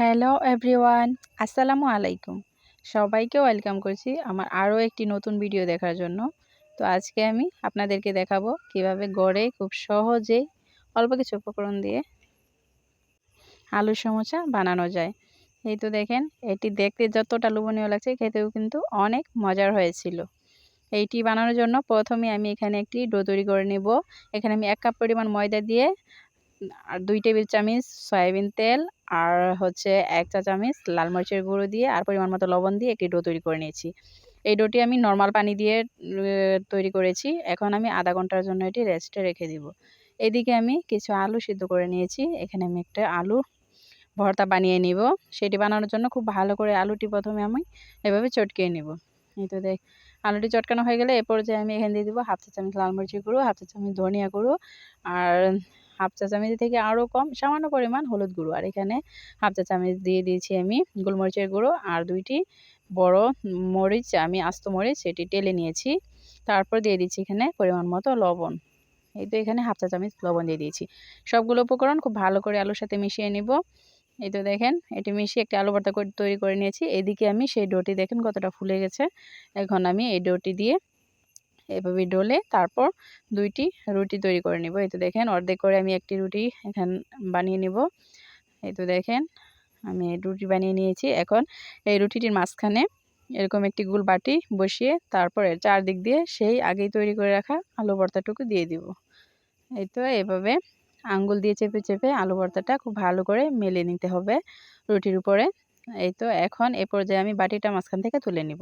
Hello everyone, আসসালামু আলাইকুম। সবাইকে ওয়েলকাম করছি আমার আরও একটি নতুন ভিডিও দেখার জন্য। তো আজকে আমি আপনাদেরকে দেখাবো কীভাবে গড়ে খুব সহজেই অল্প কিছু উপকরণ দিয়ে আলুর সমোসা বানানো যায়। এই তো দেখেন, এটি দেখতে যতটা লোভনীয় লাগছে, খেতেও কিন্তু অনেক মজার হয়েছিল। এইটি বানানোর জন্য প্রথমে আমি এখানে একটি ডো তৈরি করে নেব। এখানে আমি এক কাপ পরিমাণ ময়দা দিয়ে দুই টেবিল চামচ সয়াবিন তেল আর হচ্ছে এক চা চামচ লাল মরিচের গুঁড়ো দিয়ে আর পরিমাণ মতো লবণ দিয়ে একটি ডো তৈরি করে নিয়েছি। এই ডোটি আমি নর্মাল পানি দিয়ে তৈরি করেছি। এখন আমি আধা ঘণ্টার জন্য এটি রেস্টে রেখে দিব। এদিকে আমি কিছু আলু সিদ্ধ করে নিয়েছি। এখানে আমি একটা আলু ভর্তা বানিয়ে নিব। সেটি বানানোর জন্য খুব ভালো করে আলুটি প্রথমে আমি এভাবে চটকিয়ে নিব। এই তো দেখ, আলুটি চটকানো হয়ে গেলে এরপর যে আমি এখানে দিয়ে দিব হাফ চা চামচ লাল মরিচের গুঁড়ো, হাফ চা চামচ ধনিয়া গুঁড়ো আর হাফ চা চামচ থেকে আরও কম, সামান্য পরিমাণ হলুদ গুঁড়ো। আর এখানে হাফ চা চামচ দিয়ে দিয়েছি আমি গোলমরিচের গুঁড়ো আর দুইটি বড় মরিচ, আমি আস্ত মরিচ সেটি টেলে নিয়েছি। তারপর দিয়ে দিচ্ছি এখানে পরিমাণ মতো লবণ। এই তো এখানে হাফ চা চামচ লবণ দিয়ে দিয়েছি। সবগুলো উপকরণ খুব ভালো করে আলুর সাথে মিশিয়ে নিব। এই তো দেখেন, এটি মিশিয়ে একটি আলু ভর্তা তৈরি করে নিয়েছি। এদিকে আমি সেই ডোটি দেখেন কতটা ফুলে গেছে। এখন আমি এই ডোটি দিয়ে এভাবে ডলে তারপর দুইটি রুটি তৈরি করে নিব। এই তো দেখেন, অর্ধেক করে আমি একটি রুটি এখান বানিয়ে নিব। এই তো দেখেন, আমি রুটি বানিয়ে নিয়েছি। এখন এই রুটিটির মাঝখানে এরকম একটি গুল বাটি বসিয়ে তারপরে চারদিক দিয়ে সেই আগেই তৈরি করে রাখা আলু ভর্তাটুকু দিয়ে দিব। এই তো এভাবে আঙ্গুল দিয়ে চেপে চেপে আলু ভর্তাটা খুব ভালো করে মেলে নিতে হবে রুটির উপরে। এই তো এখন এ পর্যায়ে আমি বাটিটা মাঝখান থেকে তুলে নিব।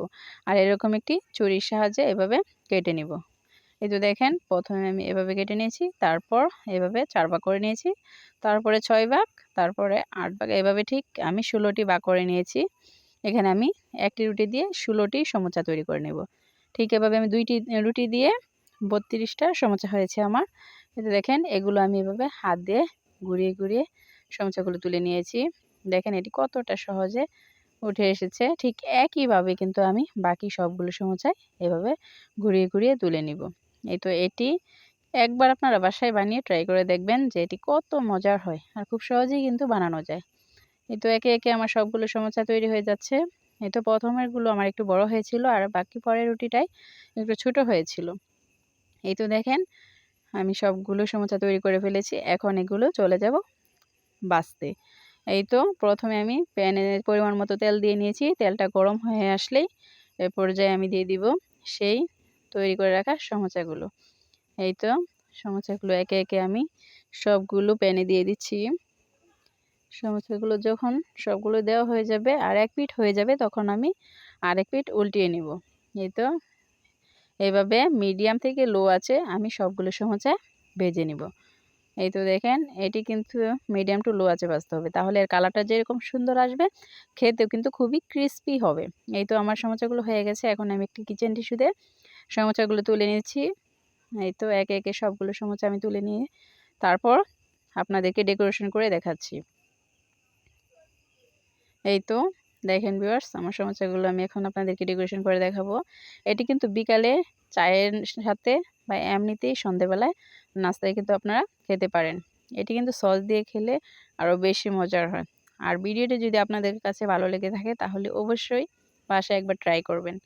আর এরকম একটি চুরির সাহায্যে এভাবে কেটে নিব। এই তো দেখেন, প্রথমে আমি এভাবে কেটে নিয়েছি, তারপর এভাবে চার ভাগ করে নিয়েছি, তারপরে ছয় ভাগ, তারপরে আট ভাগ, এভাবে ঠিক আমি ষোলোটি ভাগ করে নিয়েছি। এখানে আমি একটি রুটি দিয়ে ষোলোটি সমোচা তৈরি করে নেব। ঠিক এভাবে আমি দুইটি রুটি দিয়ে বত্রিশটা সমোচা হয়েছে আমার। এতে দেখেন, এগুলো আমি এভাবে হাত দিয়ে ঘুরিয়ে ঘুরিয়ে সমোচাগুলো তুলে নিয়েছি। দেখেন এটি কতটা সহজে উঠে এসেছে। ঠিক একইভাবে কিন্তু আমি বাকি সবগুলো সমোচায় এভাবে ঘুরিয়ে ঘুরিয়ে তুলে নিব। এই তো এটি একবার আপনারা বাসায় বানিয়ে ট্রাই করে দেখবেন যে এটি কত মজার হয় আর খুব সহজেই কিন্তু বানানো যায়। এই তো একে একে আমার সবগুলো সমস্যা তৈরি হয়ে যাচ্ছে। এই তো প্রথমেরগুলো আমার একটু বড় হয়েছিল আর বাকি পরের রুটিটাই একটু ছোট হয়েছিল। এই তো দেখেন আমি সবগুলো সমস্যা তৈরি করে ফেলেছি। এখন এগুলো চলে যাব বাঁচতে। এই তো প্রথমে আমি প্যানে পরিমাণ মতো তেল দিয়ে নিয়েছি, তেলটা গরম হয়ে আসলেই এ পর্যায়ে আমি দিয়ে দিব সেই তৈরি করে রাখা সমোচাগুলো। এই তো সমোসাগুলো একে একে আমি সবগুলো প্যানে দিয়ে দিচ্ছি। সমোসাগুলো যখন সবগুলো দেওয়া হয়ে যাবে আর এক পিঠ হয়ে যাবে তখন আমি আরেক পিঠ উল্টিয়ে নিব। এই তো এভাবে মিডিয়াম থেকে লো আছে আমি সবগুলো সমোসা ভেজে নিব। এই তো দেখেন, এটি কিন্তু মিডিয়াম টু লো আছে বাঁচতে হবে তাহলে এর কালারটা যেরকম সুন্দর আসবে, খেতেও কিন্তু খুবই ক্রিস্পি হবে। এই তো আমার সমোসাগুলো হয়ে গেছে, এখন আমি একটি কিচেন টিস্যুতে সমোসাগুলো তুলে নিয়েছি এই তো একে একে সবগুলো সমোসা আমি তুলে নিয়ে তারপর আপনাদেরকে ডেকোরেশন করে দেখাচ্ছি। এই তো দেখেন ভিউয়ার্স আমার সমস্যাগুলো আমি এখন আপনাদেরকে ডেকোরেশন করে দেখাবো। এটি কিন্তু বিকালে চায়ের সাথে বা এমনিতেই সন্ধেবেলায় নাস্তায় কিন্তু আপনারা খেতে পারেন। এটি কিন্তু সস দিয়ে খেলে আরও বেশি মজার হয়। আর ভিডিওটি যদি আপনাদের কাছে ভালো লেগে থাকে, তাহলে অবশ্যই বাসায় একবার ট্রাই করবেন।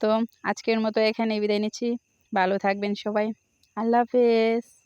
তো আজকের মতো এখানে বিদায় নিচ্ছি। ভালো থাকবেন সবাই। আল্লাহ হাফেজ।